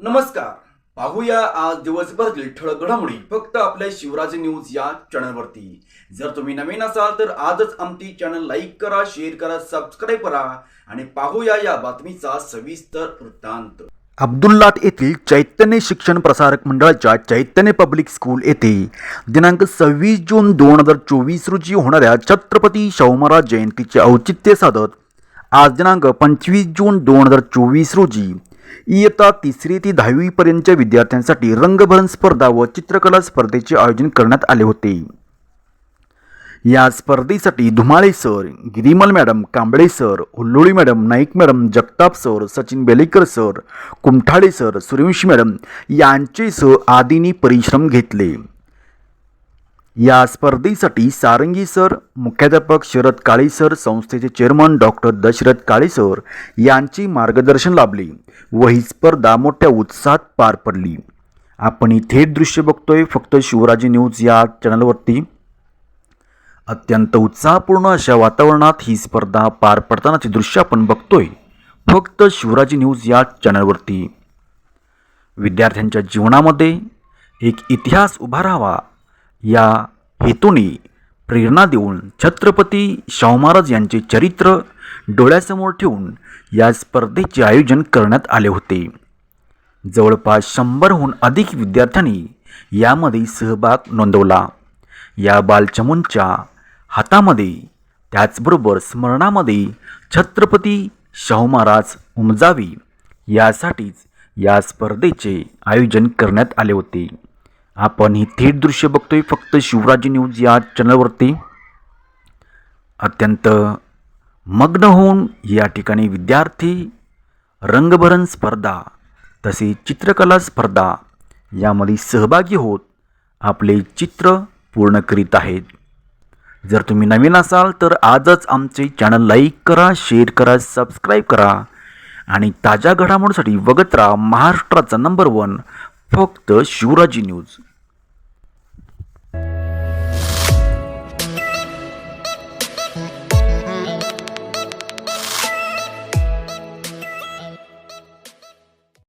नमस्कार. पाहूया आज दिवसभरातील ठळक घडामोडी. फक्त आपल्या शिवराज न्यूज या चॅनलवरती. जर तुम्ही नवीन असाल तर आजच आमची चॅनल लाईक करा शेअर करा सबस्क्राईब करा आणि पाहूया या बातमीचा सविस्तर वृत्तांत. अब्दुल्लाट येथील चैतन्य शिक्षण प्रसारक मंडळाच्या चैतन्य पब्लिक स्कूल येथे दिनांक सव्वीस जून दोन हजार चोवीस रोजी होणाऱ्या छत्रपती शाहू महाराज जयंतीचे औचित्य साधत आज दिनांक पंचवीस जून दोन हजार चोवीस रोजी इयत्ता तिसरी ते दहावीपर्यंतच्या विद्यार्थ्यांसाठी रंगभरण स्पर्धा व चित्रकला स्पर्धेचे आयोजन करण्यात आले होते. या स्पर्धेसाठी Dhumale sir Girimal madam Kamble sir Hulloli madam Naik madam Jagtap sir Sachin Belekar sir Kumthale sir Suryavanshi madam यांचे सह आदींनी परिश्रम घेतले. या स्पर्धेसाठी सारंगी सर मुख्याध्यापक शरद काळीसर संस्थेचे chairman doctor Dashrath Kale sir यांचे मार्गदर्शन लाभले व ही स्पर्धा मोठ्या उत्साहात पार पडली. आपण ही थेट दृश्य बघतोय फक्त शिवराजी न्यूज या चॅनलवरती. अत्यंत उत्साहपूर्ण अशा वातावरणात ही स्पर्धा पार पडतानाचे दृश्य आपण बघतोय फक्त शिवराजी न्यूज या चॅनलवरती. विद्यार्थ्यांच्या जीवनामध्ये एक इतिहास उभा राहावा या हेतूने प्रेरणा देऊन छत्रपती शाहू महाराज यांचे चरित्र डोळ्यासमोर ठेवून या स्पर्धेचे आयोजन करण्यात आले होते. जवळपास शंभरहून अधिक विद्यार्थ्यांनी यामध्ये सहभाग नोंदवला. या बालचमूंच्या हातामध्ये त्याचबरोबर स्मरणामध्ये छत्रपती शाहू महाराज उमजावी यासाठीच या स्पर्धेचे आयोजन करण्यात आले होते. आपण ही थेट दृश्य बघतोय. फक्त शिवराजी न्यूज या चॅनलवरती अत्यंत मग्न होऊन या ठिकाणी विद्यार्थी रंगभरण स्पर्धा तसेच चित्रकला स्पर्धा यामध्ये सहभागी होत आपले चित्र पूर्ण करीत आहेत. जर तुम्ही नवीन असाल तर आजच आमचे चॅनल लाईक करा शेअर करा सबस्क्राईब करा आणि ताज्या घडामोडीसाठी बघत राहा महाराष्ट्राचा नंबर वन फक्त शिवराजी न्यूज.